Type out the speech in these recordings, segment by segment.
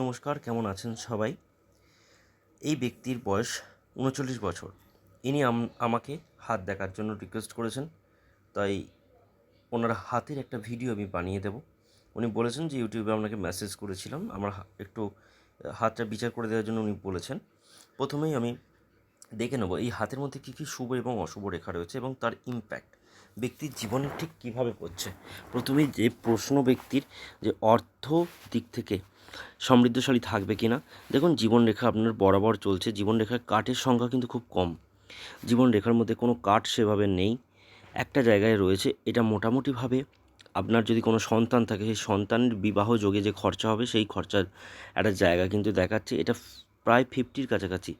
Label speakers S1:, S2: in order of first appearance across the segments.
S1: নমস্কার, কেমন আছেন সবাই? এই ব্যক্তির বয়স উনচল্লিশ বছর। ইনি আমাকে হাত দেখার জন্য রিকোয়েস্ট করেছেন। তাই ওনার হাতের একটা ভিডিও আমি বানিয়ে দেব। উনি বলেছেন যে ইউটিউবে আপনাকে মেসেজ করেছিলাম। আমার একটু হাতটা বিচার করে দেওয়ার জন্য উনি বলেছেন। প্রথমেই আমি দেখে নেব এই হাতের মধ্যে কী কী শুভ এবং অশুভ রেখা রয়েছে এবং তার ইম্প্যাক্ট ব্যক্তির জীবনে ঠিক কীভাবে পড়ছে। প্রথমেই যে প্রশ্ন ব্যক্তির যে অর্থ দিক থেকে সমৃদ্ধশালী থাকবে কি না দেখুন, জীবনরেখা আপনার বরাবর চলছে। জীবনরেখার কাঠের সংখ্যা কিন্তু খুব কম। জীবনরেখার মধ্যে কোনো কাঠ সেভাবে নেই। একটা জায়গায় রয়েছে। এটা মোটামুটিভাবে আপনার যদি কোনো সন্তান থাকে, সেই সন্তানের বিবাহ যোগে যে খরচা হবে, সেই খরচার একটা জায়গা কিন্তু দেখাচ্ছে। এটা প্রায় ফিফটির কাছাকাছি।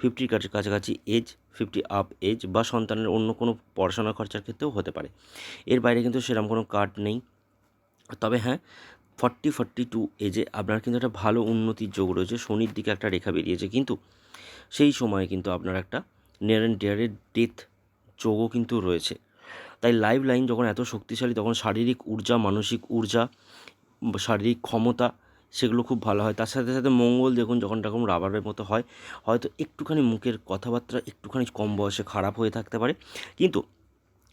S1: ফিফটির কাছে কাছাকাছি এজ ফিফটি আপ এজ বা সন্তানের অন্য কোনো পড়াশোনা খরচার ক্ষেত্রেও হতে পারে। এর বাইরে কিন্তু সেরকম কোনো কার্ড নেই। তবে হ্যাঁ ফর্টি ফর্টি টু এজে আপনার কিন্তু একটা ভালো উন্নতির যোগ রয়েছে, শনির দিকে একটা রেখা বেরিয়েছে। কিন্তু সেই সময়ে কিন্তু আপনার একটা নিয়ার অ্যান্ড ডিয়ারের ডেথ যোগও কিন্তু রয়েছে। তাই লাইভ লাইন যখন এত শক্তিশালী, তখন শারীরিক ঊর্জা, মানসিক ঊর্জা, শারীরিক ক্ষমতা, সেগুলো খুব ভালো হয়। তার সাথে সাথে মঙ্গল দেখুন, যখন তখন রাবারের মতো হয়। হয়তো একটুখানি মুখের কথাবার্তা একটুখানি কম বয়সে খারাপ হয়ে থাকতে পারে। কিন্তু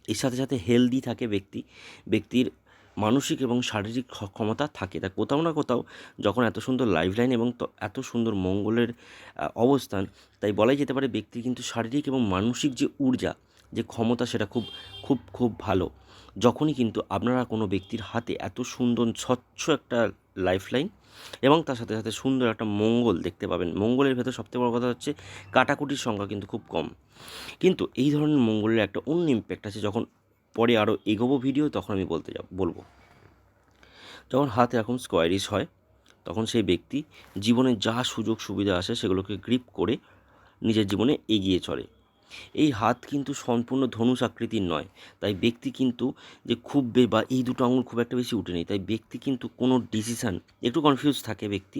S1: এর সাথে সাথে হেলদি থাকে ব্যক্তি। ব্যক্তির মানসিক এবং শারীরিক ক্ষমতা থাকে। তা কোথাও না কোথাও যখন এত সুন্দর লাইফ লাইন এবং এত সুন্দর মঙ্গলের অবস্থান, তাই বলাই যেতে পারে ব্যক্তি কিন্তু শারীরিক এবং মানসিক যে ঊর্জা, যে ক্ষমতা সেটা খুব খুব খুব ভালো। যখনই কিন্তু আপনারা কোনো ব্যক্তির হাতে এত সুন্দর, স্বচ্ছ একটা লাইফ লাইন এবং তার সাথে সাথে সুন্দর একটা মঙ্গল দেখতে পাবেন। মঙ্গলের ভেতর সবথেকে বড় কথা হচ্ছে কাটাকুটির সংখ্যা কিন্তু খুব কম। কিন্তু এই ধরনের মঙ্গলের একটা অন্য ইম্প্যাক্ট আছে যখন পরে আরও এগোবো ভিডিও তখন আমি বলতে যাব, বলব। যখন হাত এরকম স্কোয়ারিশ হয়, তখন সেই ব্যক্তি জীবনে যা সুযোগ সুবিধা আসে সেগুলোকে গ্রিপ করে নিজের জীবনে এগিয়ে চলে। এই হাত কিন্তু সম্পূর্ণ ধনুষ আকৃতির নয়, তাই ব্যক্তি কিন্তু যে খুব বে বা এই দুটো আঙুল খুব একটা বেশি উঠে নেই, তাই ব্যক্তি কিন্তু কোনো ডিসিশান একটু কনফিউজ থাকে ব্যক্তি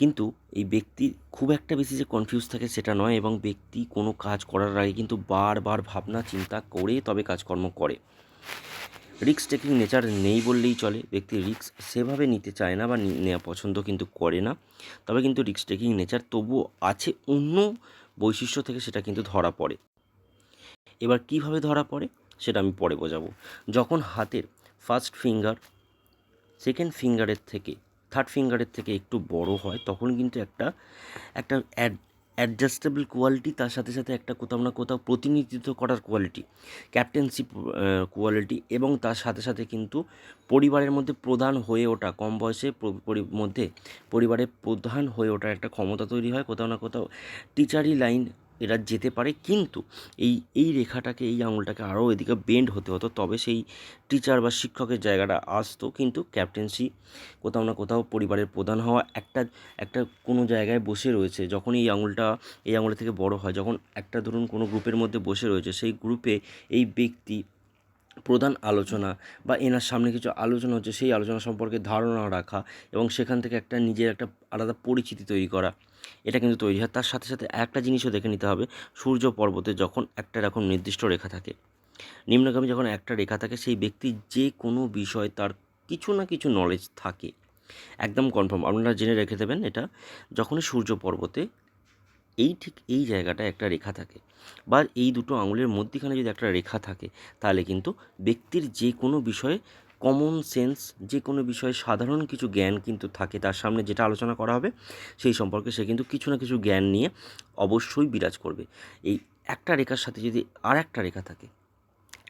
S1: কিন্তু এই ব্যক্তি খুব একটা বেশি যে কনফিউজ থাকে সেটা নয় এবং ব্যক্তি কোনো কাজ করার আগে কিন্তু বারবার ভাবনা, চিন্তা করে তবে কাজকর্ম করে। রিক্স টেকিং নেচার নেই বললেই চলে। ব্যক্তি রিক্স সেভাবে নিতে চায় না বা নেওয়া পছন্দ কিন্তু করে না। তবে কিন্তু রিক্স টেকিং নেচার তবুও আছে অন্য বৈশিষ্ট্য থেকে সেটা কিন্তু ধরা পড়ে। এবার কীভাবে ধরা পড়ে সেটা আমি পরে বোঝাবো। যখন হাতের ফার্স্ট ফিঙ্গার সেকেন্ড ফিঙ্গারের থেকে থার্ড ফিঙ্গারের থেকে একটু বড় হয়, তখন কিন্তু একটা একটা অ্যাডজাস্টেবল কোয়ালিটি তার সাথে সাথে একটা কোথাও না কোথাও প্রতিনিধিত্ব করার কোয়ালিটি ক্যাপ্টেন্সি কোয়ালিটি এবং তার সাথে সাথে কিন্তু পরিবারের মধ্যে প্রধান হয়ে ওঠা, কম বয়সে মধ্যে পরিবারের প্রধান হয়ে ওঠার একটা ক্ষমতা তৈরি হয়, কোথাও না কোথাও টিচারি লাইন এরা যেতে পারে। কিন্তু এই এই রেখাটাকে, এই আঙুলটাকে আরও এদিকে বেন্ড হতে হতো, তবে সেই টিচার বা শিক্ষকের জায়গাটা আসতো। কিন্তু ক্যাপ্টেন্সি কোথাও না কোথাও পরিবারের প্রধান হওয়া একটা একটা কোনো জায়গায় বসে রয়েছে। যখন এই আঙুলটা, এই আঙুল থেকে বড় হয়, যখন একটা ধরুন কোনো গ্রুপের মধ্যে বসে রয়েছে, সেই গ্রুপে এই ব্যক্তি প্রধান আলোচনা বা এনার সামনে কিছু আলোচনা হচ্ছে, সেই আলোচনা সম্পর্কে ধারণা রাখা এবং সেখান থেকে একটা নিজের একটা আলাদা পরিচিতি তৈরি করা। এটা কিন্তু তৈরি হয়। তার সাথে সাথে একটা জিনিসও দেখে নিতে হবে, সূর্য পর্বতে যখন একটা এরকম নির্দিষ্ট রেখা থাকে, নিম্নগামী যখন একটা রেখা থাকে, সেই ব্যক্তি যে কোনো বিষয় তার কিছু না কিছু নলেজ থাকে। একদম কনফার্ম আপনারা জেনে রেখে দেবেন এটা, যখনই সূর্য পর্বতে এই ঠিক এই জায়গাটায় একটা রেখা থাকে বা এই দুটো আঙুলের মধ্যিখানে যদি একটা রেখা থাকে, তাহলে কিন্তু ব্যক্তির যে কোনো বিষয়ে কমন সেন্স যে কোনো বিষয়ে সাধারণ কিছু জ্ঞান কিন্তু থাকে তার সামনে যেটা আলোচনা করা হবে, সেই সম্পর্কে সে কিন্তু কিছু না কিছু জ্ঞান নিয়ে অবশ্যই বিরাজ করবে। এই একটা রেখার সাথে যদি আর একটা রেখা থাকে,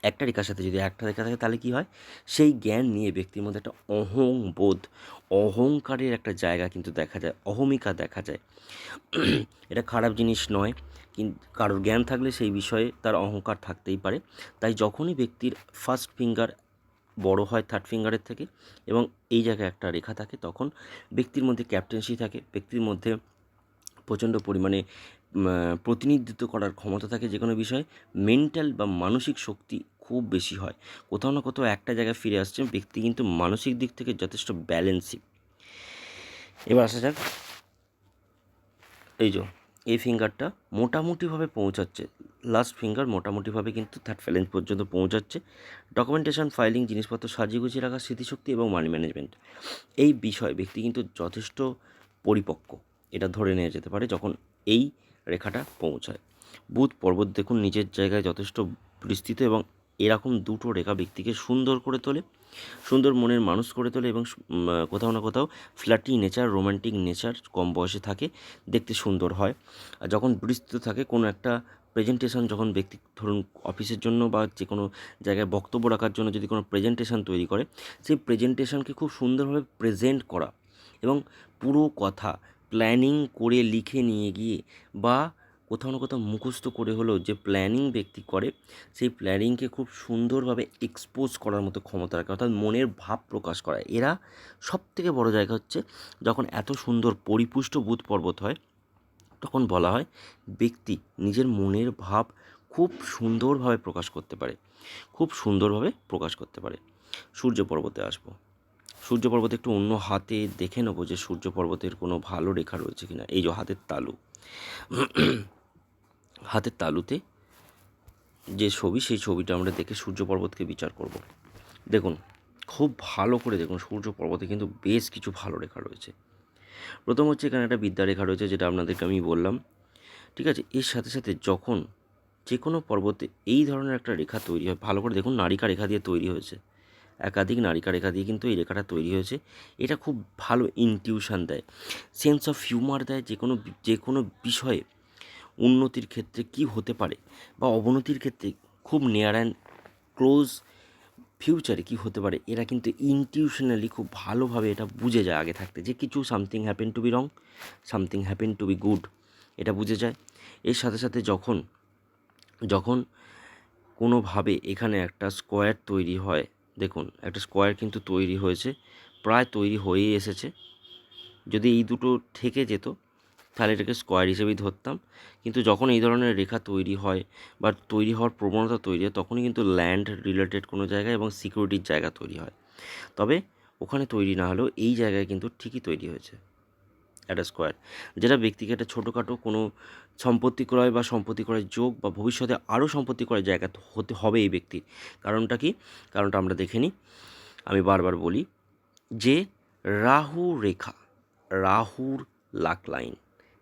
S1: একটা রেখার সাথে যদি একটা রেখা থাকে তাহলে কী হয়? সেই জ্ঞান নিয়ে ব্যক্তির মধ্যে একটা অহং বোধ, অহংকারের একটা জায়গা কিন্তু দেখা যায়, অহমিকা দেখা যায়। এটা খারাপ জিনিস নয় কিন্তু কারোর জ্ঞান থাকলে সেই বিষয়ে তার অহংকার থাকতেই পারে। তাই যখনই ব্যক্তির ফার্স্ট ফিঙ্গার বড় হয় থার্ড ফিঙ্গারের থেকে এবং এই জায়গায় একটা রেখা থাকে, তখন ব্যক্তির মধ্যে ক্যাপ্টেন্সি থাকে, ব্যক্তির মধ্যে প্রচণ্ড পরিমাণে প্রতিনিধিত্ব করার ক্ষমতা থাকে যে কোনো বিষয়ে মেন্টাল বা মানসিক শক্তি খুব বেশি হয়। কোথাও না কোথাও একটা জায়গায় ফিরে আসছে, ব্যক্তি কিন্তু মানসিক দিক থেকে যথেষ্ট ব্যালেন্সিং এবার আসা যাক, এই যে এই ফিঙ্গারটা মোটামুটিভাবে পৌঁছাচ্ছে। লাস্ট ফিঙ্গার মোটামুটিভাবে কিন্তু থার্ড ফ্যালেন্স পর্যন্ত পৌঁছাচ্ছে। ডকুমেন্টেশন ফাইলিং জিনিসপত্র, সাজিয়ে গুছিয়ে রাখা, স্মৃতিশক্তি এবং মানি ম্যানেজমেন্ট এই বিষয়ে ব্যক্তি কিন্তু যথেষ্ট পরিপক্ক। এটা ধরে নেওয়া যেতে পারে যখন এই রেখাটা পৌঁছায়। বুধ পর্বত দেখুন, নিজের জায়গায় যথেষ্ট বিস্তৃত এবং এরকম দুটো রেখা ব্যক্তিকে সুন্দর করে তোলে, সুন্দর মনের মানুষ করে তোলে এবং কোথাও না কোথাও ফ্ল্যাটি নেচার, রোমান্টিক নেচার কম বয়সে থাকে, দেখতে সুন্দর হয়। আর যখন বিস্তৃত থাকে, কোনো একটা প্রেজেন্টেশন যখন ব্যক্তি, ধরুন অফিসের জন্য বা যে কোনো জায়গায় বক্তব্য রাখার জন্য যদি কোনো প্রেজেন্টেশন তৈরি করে, সেই প্রেজেন্টেশনকে খুব সুন্দরভাবে প্রেজেন্ট করা এবং পুরো কথা প্ল্যানিং করে লিখে নিয়ে গিয়ে বা কোথাও না কোথাও মুখস্থ করে হলেও যে প্ল্যানিং ব্যক্তি করে, সেই প্ল্যানিংকে খুব সুন্দরভাবে এক্সপোজ করার মতো ক্ষমতা রাখে, অর্থাৎ মনের ভাব প্রকাশ করা এরা সব থেকে বড় জায়গা হচ্ছে যখন এত সুন্দর পরিপুষ্ট বুধ পর্বত হয়, তখন বলা হয় ব্যক্তি নিজের মনের ভাব খুব সুন্দরভাবে প্রকাশ করতে পারে, খুব সুন্দরভাবে প্রকাশ করতে পারে। সূর্য পর্বতে আসব। সূর্য পর্বতে একটু অন্য হাতে দেখে নেব যে সূর্য পর্বতের কোনো ভালো রেখা রয়েছে কিনা। এই যে হাতের তালু। হাতের তালুতে যে ছবি, সেই ছবিটা আমরা দেখে সূর্য পর্বতকে বিচার করব। দেখুন, খুব ভালো করে দেখুন সূর্য পর্বতে কিন্তু বেশ কিছু ভালো রেখা রয়েছে। প্রথম হচ্ছে এখানে একটা বিদ্যা রেখা রয়েছে, যেটা আপনাদেরকে আমি বললাম। ঠিক আছে? এর সাথে সাথে যখন যে কোনো পর্বতে এই ধরনের একটা রেখা তৈরি হয়, ভালো করে দেখুন নারিকা রেখা দিয়ে তৈরি হয়েছে। একাধিক নারিকা রেখা দিয়ে কিন্তু এই রেখাটা তৈরি হয়েছে। এটা খুব ভালো ইনটিউশন দেয়। সেন্স অফ হিউমার দেয় যে কোনো যে কোনো বিষয়ে। উন্নতির ক্ষেত্রে কি হতে পারে বা অবনতির ক্ষেত্রে খুব নিয়ার অ্যান্ড ক্লোজ ফিউচারে কি হতে পারে, এরা কিন্তু ইনটিউশনালি খুব ভালোভাবে এটা বুঝে যায় আগে থাকতে। যে কিছু something happen to be wrong something happen to be good এটা বুঝে যায়। এর সাথে সাথে যখন যখন কোনোভাবে এখানে একটা স্কোয়ার তৈরি হয়, দেখুন, একটা স্কোয়ার কিন্তু তৈরি হয়েছে, প্রায় তৈরি হয়েই এসেছে। যদি এই দুটো থেকে যেত তাহলে এটাকে স্কোয়ার হিসেবেই ধরতাম। কিন্তু যখন এই ধরনের রেখা তৈরি হয় বা তৈরি হওয়ার প্রবণতা তৈরি হয়, তখনই কিন্তু ল্যান্ড রিলেটেড কোনো জায়গায় এবং সিকিউরিটির জায়গা তৈরি হয়। তবে ওখানে তৈরি না হলেও এই জায়গায় কিন্তু ঠিকই তৈরি হয়েছে একটা স্কোয়ার যেটা ব্যক্তিকে একটা ছোটোখাটো কোনো সম্পত্তি ক্রয় বা সম্পত্তি ক্রয়ের যোগ বা ভবিষ্যতে আরও সম্পত্তি ক্রয়ের জায়গা হতে হবে এই ব্যক্তির। কারণটা কি? কারণটা আমরা দেখে নিই। আমি বারবার বলি যে রাহু রেখা, রাহুর লাক লাইন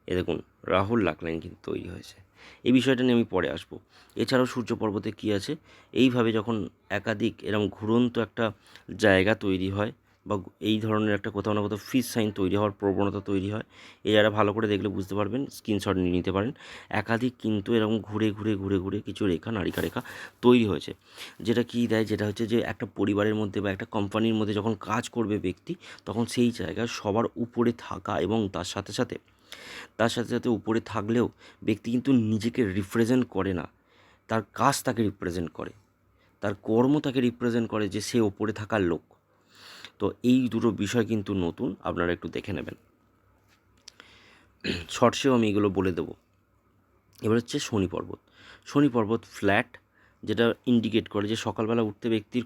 S1: এ দেখুন, রাহুল লাক লাইন কিন্তু তৈরি হয়েছে। এই বিষয়টা নিয়ে আমি পরে আসব। এছাড়াও সূর্য পর্বতে কী আছে? এইভাবে যখন একাধিক এরকম ঘুরন্ত একটা জায়গা তৈরি হয় বা এই ধরনের একটা কোথাও না কোথাও ফিস সাইন তৈরি হওয়ার প্রবণতা তৈরি হয়, এ যারা ভালো করে দেখলে বুঝতে পারবেন স্ক্রিনশট নিয়ে নিতে পারেন। একাধিক কিন্তু এরকম ঘুরে ঘুরে ঘুরে ঘুরে কিছু রেখা, নারিকা রেখা তৈরি হয়েছে। যেটা কী দেয়? যেটা হচ্ছে যে একটা পরিবারের মধ্যে বা একটা কোম্পানির মধ্যে যখন কাজ করবে ব্যক্তি, তখন সেই জায়গায় সবার উপরে থাকা এবং তার সাথে সাথে তার সাথে সাথে উপরে থাকলেও ব্যক্তি কিন্তু নিজেকে রিপ্রেজেন্ট করে না। তার কাজ তাকে রিপ্রেজেন্ট করে। তার কর্ম তাকে রিপ্রেজেন্ট করে যে সে ওপরে থাকার লোক। তো এই দুটো বিষয় কিন্তু নতুন, আপনারা একটু দেখে নেবেন। শর্টসেও আমি এগুলো বলে দেবো। এবার হচ্ছে শনি পর্বত। শনি পর্বত ফ্ল্যাট যেটা ইন্ডিকেট করে যে সকালবেলা উঠতে ব্যক্তির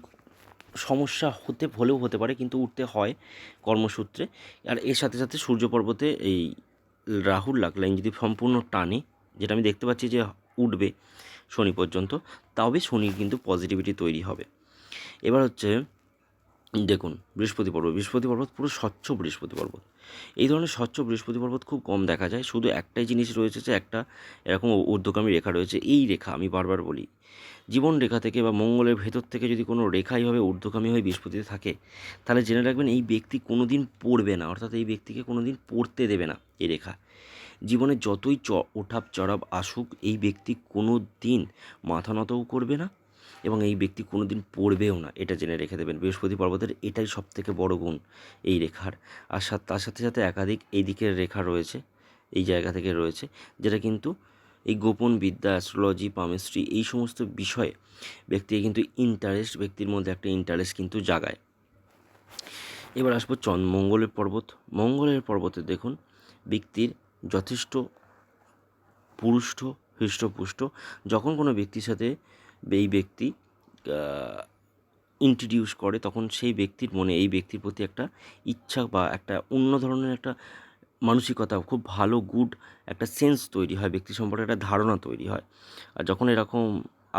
S1: সমস্যা হতে, হলেও হতে পারে, কিন্তু উঠতে হয় কর্মসূত্রে। আর এর সাথে সাথে সূর্য পর্বতে এই রাহুর লাগ লাইন যদি সম্পূর্ণ টানে, যেটা আমি দেখতে পাচ্ছি যে উঠবে শনি পর্যন্ত। তবে শনির কিন্তু পজিটিভিটি তৈরি হবে। এবার হচ্ছে, দেখুন, বৃহস্পতি পর্বত বৃহস্পতি পর্বত পুরো স্বচ্ছ বৃহস্পতি পর্বত। এই ধরনের স্বচ্ছ বৃহস্পতি পর্বত খুব কম দেখা যায়। শুধু একটাই জিনিস রয়েছে যে একটা এরকম ঊর্ধ্বগামী রেখা রয়েছে। এই রেখা আমি বারবার বলি, জীবন রেখা থেকে বা মঙ্গলের ভেতর থেকে যদি কোনো রেখা এইভাবে ঊর্ধ্বগামী হয়ে বৃহস্পতিতে থাকে, তাহলে জেনে রাখবেন এই ব্যক্তি কোনো দিন পড়বে না। অর্থাৎ এই ব্যক্তিকে কোনো দিন পড়তে দেবে না। এই রেখা। জীবনে যতই চ, ওঠাপ, চড়াপ আসুক, এই ব্যক্তি কোনো দিন মাথা নতও করবে না এবং এই ব্যক্তি কোনো দিন পড়বেও না। এটা জেনে রেখে দেবেন বৃহস্পতি পর্বতের এটাই সব থেকে বড় গুণ এই রেখার। আর তার সাথে সাথে একাধিক এই দিকের রেখা রয়েছে, এই জায়গা থেকে রয়েছে, যেটা কিন্তু এই গোপন বিদ্যা অ্যাস্ট্রোলজি পামিস্ট্রি এই সমস্ত বিষয়ে ব্যক্তিকে কিন্তু ইন্টারেস্ট ব্যক্তির মধ্যে একটা ইন্টারেস্ট কিন্তু জাগায়। এবার আসব চন্দ মঙ্গলের পর্বত। মঙ্গলের পর্বতে দেখুন ব্যক্তির যথেষ্ট পুরুষ্ট হৃষ্টপুষ্ট। যখন কোনো ব্যক্তির সাথে এই ব্যক্তি ইন্ট্রোডিউস করে, তখন সেই ব্যক্তির মনে, এই ব্যক্তির প্রতি একটা ইচ্ছা বা একটা অন্য ধরনের একটা মানসিকতা, খুব ভালো গুড একটা সেন্স তৈরি হয়, ব্যক্তি সম্পর্কে একটা ধারণা তৈরি হয়। আর যখন এরকম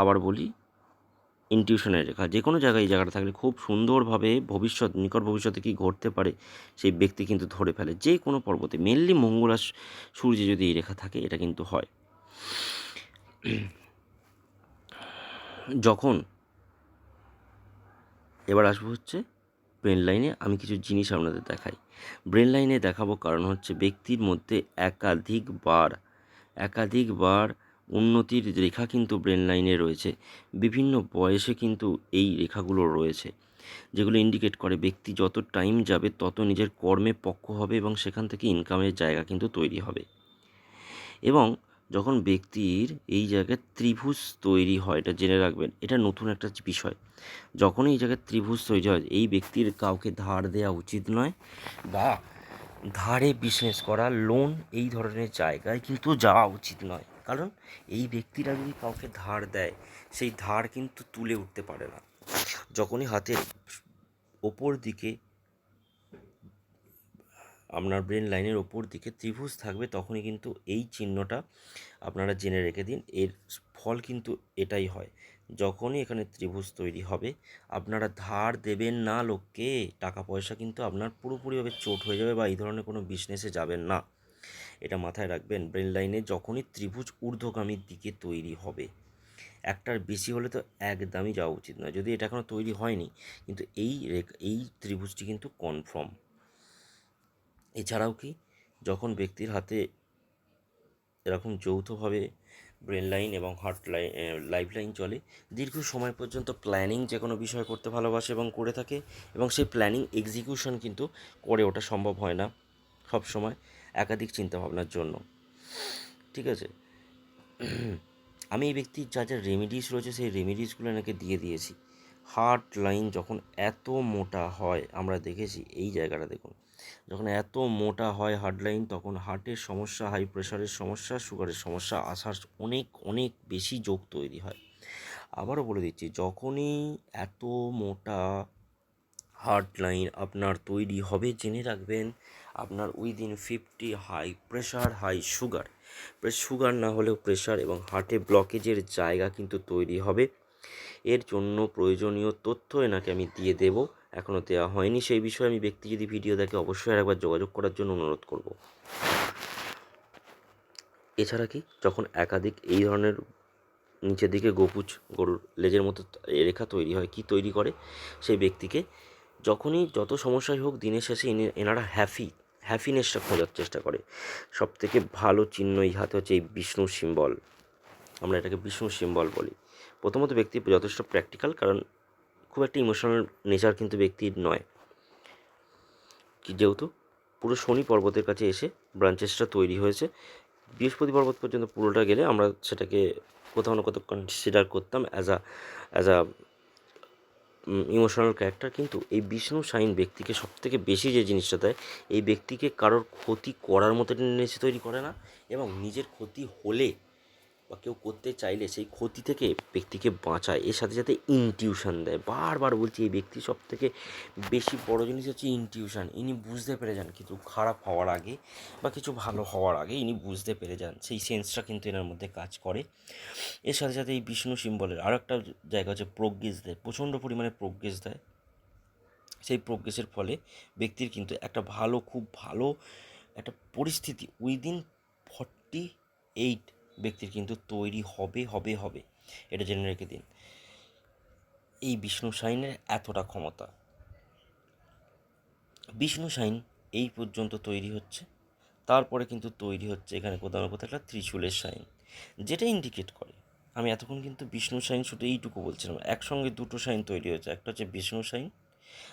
S1: আবার বলি ইনটিউশনের রেখা। যে কোনো জায়গায় এই জায়গাটা থাকলে খুব সুন্দরভাবে ভবিষ্যৎ, নিকট ভবিষ্যতে কী ঘটতে পারে সেই ব্যক্তি কিন্তু ধরে ফেলে। যে কোনো পর্বতে মেনলি মঙ্গল সূর্যে যদি এই রেখা থাকে, এটা কিন্তু হয়। যখন এবার আসব হচ্ছে ব্রেন লাইনে আমি কিছু জিনিস আপনাদের দেখাই। ব্রেন লাইনে দেখাবো কারণ হচ্ছে ব্যক্তির মধ্যে একাধিকবার একাধিকবার উন্নতির রেখা কিন্তু ব্রেন লাইনে রয়েছে। বিভিন্ন বয়সে কিন্তু এই রেখাগুলো রয়েছে, যেগুলো ইন্ডিকেট করে ব্যক্তি যত টাইম যাবে তত নিজের কর্মে পক্ষ হবে এবং সেখান থেকে ইনকামের জায়গা কিন্তু তৈরি হবে। এবং যখন ব্যক্তির এই জায়গায় ত্রিভুজ তৈরি হয়, এটা জেনে রাখবেন, এটা নতুন একটা বিষয়। যখন এই জায়গায় ত্রিভুজ তৈরি হয়, এই ব্যক্তির কাউকে ধার দেওয়া উচিত নয় বা ধারে বিজনেস করা লোন এই ধরনের জায়গায় কিন্তু যাওয়া উচিত নয়। কারণ এই ব্যক্তিরা যদি কাউকে ধার দেয়, সেই ধার কিন্তু তুলে উঠতে পারে না। যখনই হাতের ওপর দিকে আপনার ব্রেন লাইনের ওপর দিকে ত্রিভুজ থাকবে, তখনই কিন্তু এই চিহ্নটা আপনারা জেনে রেখে দিন। এর ফল কিন্তু এটাই হয়, যখনই এখানে ত্রিভুজ তৈরি হবে, আপনারা ধার দেবেন না লোককে, টাকা পয়সা কিন্তু আপনার পুরোপুরিভাবে চোট হয়ে যাবে বা এই ধরনের কোনো বিজনেসে যাবেন না। এটা মাথায় রাখবেন ব্রেন লাইনে যখনই ত্রিভুজ ঊর্ধ্বগামীর দিকে তৈরি হবে, একটার বেশি হলে তো একদমই যাওয়া উচিত নয়। যদি এটা এখনও তৈরি হয়নি, কিন্তু এই এই ত্রিভুজটি কিন্তু কনফার্ম এছাড়াও কি, যখন ব্যক্তির হাতে এরকম যৌথভাবে ব্রেন লাইন এবং হার্ট লাইন লাইফ লাইন চলে, দীর্ঘ সময় পর্যন্ত প্ল্যানিং যে কোনো বিষয় করতে ভালোবাসে এবং করে থাকে, এবং সেই প্ল্যানিং এক্সিকিউশন কিন্তু করে ওটা সম্ভব হয় না সব সময় একাধিক চিন্তাভাবনার জন্য। ঠিক আছে? আমি এই ব্যক্তির যা যা রেমিডিস রয়েছে, সেই রেমিডিসগুলো এনাকে দিয়ে দিয়েছি। হার্ট লাইন যখন এত মোটা হয়, আমরা দেখেছি এই জায়গাটা দেখুন। যখন এত মোটা হয় হার্ট লাইন তখন হার্টের সমস্যা হাই প্রেশারের সমস্যা সুগারের সমস্যা, আসার অনেক অনেক বেশি যোগ তৈরি হয়। আবারও বলে দিচ্ছি, যখনই এত মোটা হার্ট লাইন আপনার তৈরি হবে, জেনে রাখবেন আপনার within fifty high pressure high sugar sugar না হলেও প্রেশার এবং হার্টে ব্লকেজের জায়গা কিন্তু তৈরি হবে। এর জন্য প্রয়োজনীয় তথ্য এনাকে আমি দিয়ে দেব। এখনও দেওয়া হয়নি। সেই বিষয়ে আমি ব্যক্তি যদি ভিডিও দেখে অবশ্যই আরেকবার যোগাযোগ করার জন্য অনুরোধ করব। এছাড়া কি? যখন একাধিক এই ধরনের নিচের দিকে গোপুচ গরুর লেজের মতো রেখা তৈরি হয়, কি তৈরি করে? সেই ব্যক্তিকে যখনই যত সমস্যাই হোক দিনের শেষে এনারা হ্যাপি হ্যাপিনেসটা খোঁজার চেষ্টা করে। সব থেকে ভালো চিহ্ন এই হাতে হচ্ছে এই বিষ্ণু সিম্বল আমরা এটাকে বিষ্ণু সিম্বল বলি। প্রথমত ব্যক্তি যথেষ্ট প্র্যাকটিক্যাল কারণ খুব একটা ইমোশনাল নেচার কিন্তু ব্যক্তির নয়। যেহেতু পুরো শনি পর্বতের কাছে এসে ব্রাঞ্চেসটা তৈরি হয়েছে। বৃহস্পতি পর্বত পর্যন্ত পুরোটা গেলে আমরা সেটাকে কোথাও না কোথাও কনসিডার করতাম as a as a emotional character কিন্তু এই বিষ্ণু সাইন ব্যক্তিকে সবথেকে বেশি যে জিনিসটা দেয়, এই ব্যক্তিকে কারোর ক্ষতি করার মতো টেন্ডেন্সি তৈরি করে না এবং নিজের ক্ষতি হলে বা কেউ করতে চাইলে সেই ক্ষতি থেকে ব্যক্তিকে বাঁচায়। এর সাথে সাথে ইনটিউশন দেয়। বারবার বলছি, এই ব্যক্তি সব থেকে বেশি বড় জিনিস হচ্ছে ইনটিউশন ইনি বুঝতে পেরে যান কিছু খারাপ হওয়ার আগে বা কিছু ভালো হওয়ার আগে ইনি বুঝতে পেরে যান। সেই সেন্সটা কিন্তু এনার মধ্যে কাজ করে। এর সাথে সাথে এই বিষ্ণু সিম্বলের আরও একটা জায়গা হচ্ছে প্রজ্ঞেস দেয়। প্রচণ্ড পরিমাণে প্রজ্ঞেস দেয়। সেই প্রজ্ঞেসের ফলে ব্যক্তির কিন্তু একটা ভালো, খুব ভালো একটা পরিস্থিতি উইদিন ফর্টি এইট ব্যক্তির কিন্তু তৈরি হবে হবে হবে। এটা জেনে রেখে দিন। এই বিষ্ণু সাইনের এতটা ক্ষমতা। বিষ্ণু সাইন এই পর্যন্ত তৈরি হচ্ছে। তারপরে কিন্তু তৈরি হচ্ছে এখানে কোথাও না কোথাও একটা ত্রিশূলের সাইন। যেটা ইন্ডিকেট করে। আমি এতক্ষণ কিন্তু বিষ্ণু সাইন শুধু এইটুকু বলছিলাম। একসঙ্গে দুটো সাইন তৈরি হয়েছে। একটা হচ্ছে বিষ্ণু সাইন,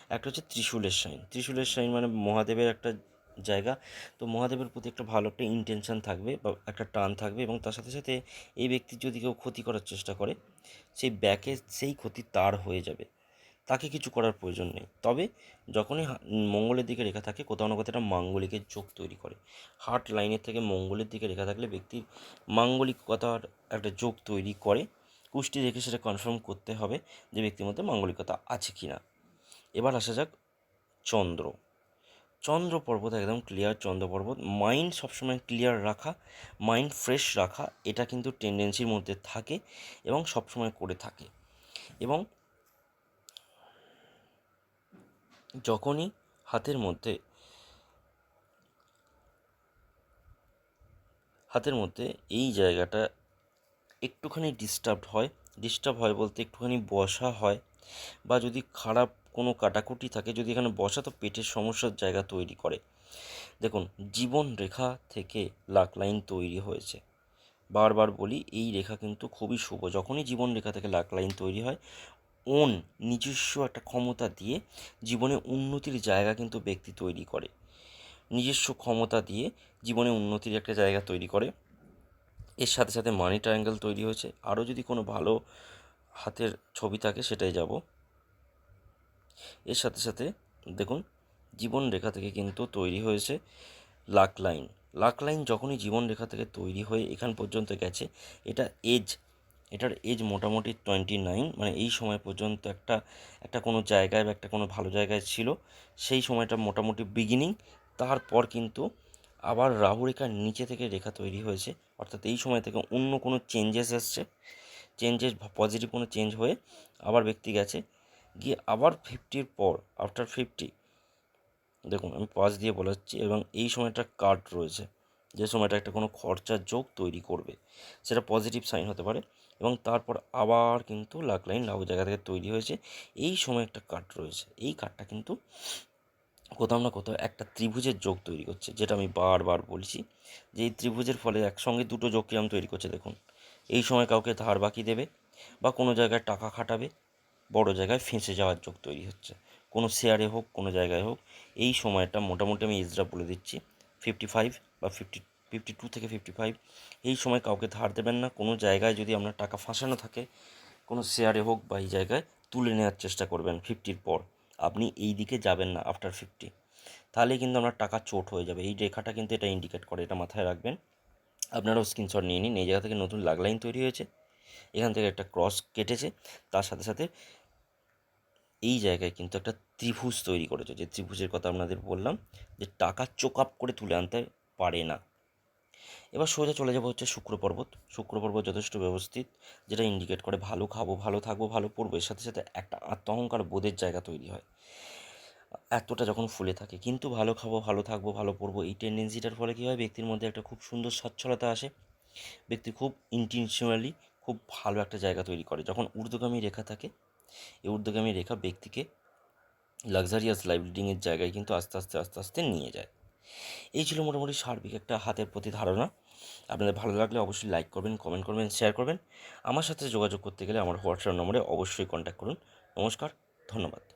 S1: একটা হচ্ছে ত্রিশূলের সাইন। ত্রিশূলের সাইন মানে মহাদেবের একটা জায়গা। তো মহাদেবের প্রতি একটা ভালো একটা ইন্টেনশন থাকবে বা একটা টান থাকবে এবং তার সাথে সাথে এই ব্যক্তির যদি কেউ ক্ষতি করার চেষ্টা করে সেই ব্যাকে সেই ক্ষতি তার হয়ে যাবে। তাকে কিছু করার প্রয়োজন নেই। তবে যখনই মঙ্গলের দিকে রেখা থাকে, কোথাও না কোথাও একটা মাঙ্গলিকের যোগ তৈরি করে। হার্ট লাইনের থেকে মঙ্গলের দিকে রেখা থাকলে ব্যক্তির মাঙ্গলিকতার একটা যোগ তৈরি করে। কুষ্টি দেখে সেটা কনফার্ম করতে হবে যে ব্যক্তির মধ্যে মাঙ্গলিকতা আছে কি না এবার আসা যাক চন্দ্র। চন্দ্র পর্বত একদম ক্লিয়ার চন্দ্র পর্বত মাইন্ড সবসময় ক্লিয়ার রাখা মাইন্ড ফ্রেশ রাখা, এটা কিন্তু টেন্ডেন্সির মধ্যে থাকে এবং সবসময় করে থাকে। এবং যখনই হাতের মধ্যে হাতের মধ্যে এই জায়গাটা একটুখানি ডিস্টার্বড হয় ডিস্টার্ব হয় বলতে একটুখানি বসা হয় বা যদি খারাপ কোনো কাটাকুটি থাকে যদি এখানে বসা তো পেটের সমস্যার জায়গা তৈরি করে। দেখুন, জীবন রেখা থেকে লাক লাইন তৈরি হয়েছে। বারবার বলি, এই রেখা কিন্তু খুবই শুভ। যখনই জীবন রেখা থেকে লাক লাইন তৈরি হয় ওন নিজস্ব একটা ক্ষমতা দিয়ে জীবনে উন্নতির জায়গা কিন্তু ব্যক্তি তৈরি করে। নিজস্ব ক্ষমতা দিয়ে জীবনে উন্নতির একটা জায়গা তৈরি করে। এর সাথে সাথে মানি ট্রায়াঙ্গেল তৈরি হয়েছে। আরও যদি কোনো ভালো হাতের ছবি থাকে, সেটাই যাব। এর সাথে সাথে দেখুন জীবন রেখা থেকে কিন্তু তৈরি হয়েছে লাক লাইন। লাক লাইন যখনই জীবন রেখা থেকে তৈরি হয়ে এখান পর্যন্ত গেছে, এটা এজ, এটার এজ মোটামুটি টোয়েন্টি নাইন মানে এই সময় পর্যন্ত একটা একটা কোনো জায়গায় বা একটা কোনো ভালো জায়গায় ছিল, সেই সময়টা মোটামুটি বিগিনিং তারপর কিন্তু আবার রাহু রেখার নিচে থেকে রেখা তৈরি হয়েছে, অর্থাৎ এই সময় থেকে অন্য কোনো চেঞ্জেস এসছে চেঞ্জেস পজিটিভ কোনো চেঞ্জ হয়ে আবার ব্যক্তি গেছে গিয়ে আবার ফিফটির পর আফটার ফিফটি দেখুন আমি পাস দিয়ে বলাচ্ছি এবং এই সময়টা কাট রয়েছে। যে সময়টা একটা কোনো খরচার যোগ তৈরি করবে, সেটা পজিটিভ সাইন হতে পারে এবং তারপর আবার কিন্তু লাক লাইন রাহু জায়গা থেকে তৈরি হয়েছে। এই সময় একটা কাট রয়েছে। এই কাটটা কিন্তু কোথাও না কোথাও একটা ত্রিভুজের যোগ তৈরি করছে, যেটা আমি বারবার বলছি যে এই ত্রিভুজের ফলে একসঙ্গে দুটো যোগ কিরম তৈরি করছে। দেখুন, এই সময় কাউকে ধার বাকি দেবে বা কোনো জায়গায় টাকা খাটাবে বড় জায়গায় ফেঁসে যাওয়ার যোগ তৈরি হচ্ছে। কোনো শেয়ারে হোক, কোনো জায়গায় হোক, এই সময়টা মোটামুটি আমি ইজরা বলে দিচ্ছি ফিফটি ফাইভ বা ফিফটি ফিফটি টু থেকে ফিফটি ফাইভ এই সময় কাউকে ধার দেবেন না। কোনো জায়গায় যদি আপনার টাকা ফাঁসানো থাকে, কোনো শেয়ারে হোক বা এই জায়গায়, তুলে নেওয়ার চেষ্টা করবেন ফিফটির পর। আপনি এই দিকে যাবেন না আফটার ফিফটি তাহলে কিন্তু আপনার টাকা চোট হয়ে যাবে। এই রেখাটা কিন্তু এটা ইন্ডিকেট করে, এটা মাথায় রাখবেন। আপনারাও স্ক্রিনশট নিয়ে নিন। এই জায়গা থেকে নতুন লাগ লাইন তৈরি হয়েছে। এখান থেকে একটা ক্রস কেটেছে। তার সাথে সাথে এই জায়গায় কিন্তু একটা ত্রিভুজ তৈরি করেছে। যে ত্রিভুজের কথা আপনাদের বললাম, যে টাকা চোক আপ করে তুলে আনতে পারে না। এবার সোজা চলে যাব হচ্ছে শুক্র পর্বত। শুক্র পর্বত যথেষ্ট ব্যবস্থিত, যেটা ইন্ডিকেট করে ভালো খাব, ভালো থাকব, ভালো পড়ব। এর সাথে সাথে একটা আত্ম অহংকার বোধের জায়গা তৈরি হয়। এতটা যখন ফুলে থাকে, কিন্তু ভালো খাব, ভালো থাকব, ভালো পড়ব, এই টেন্ডেন্সিটার ফলে কী হয়? ব্যক্তির মধ্যে একটা খুব সুন্দর সচ্ছলতা আসে। ব্যক্তি খুব ইন্টেনশনালি খুব ভালো একটা জায়গা তৈরি করে। যখন ঊর্ধ্বগামী রেখা থাকে এই ঊর্ধ্বগামী রেখা ব্যক্তিকে লাক্সারিয়াস লাইফ লিডিংয়ের জায়গায় কিন্তু আস্তে আস্তে আস্তে আস্তে নিয়ে যায় এই ছিল মোটামুটি সার্বিক একটা হাতের প্রতি ধারণা। আপনাদের ভালো লাগলে অবশ্যই লাইক করবেন কমেন্ট করবেন শেয়ার করবেন। আমার সাথে যোগাযোগ করতে গেলে আমার হোয়াটসঅ্যাপ নম্বরে অবশ্যই কন্ট্যাক্ট করুন। নমস্কার, ধন্যবাদ।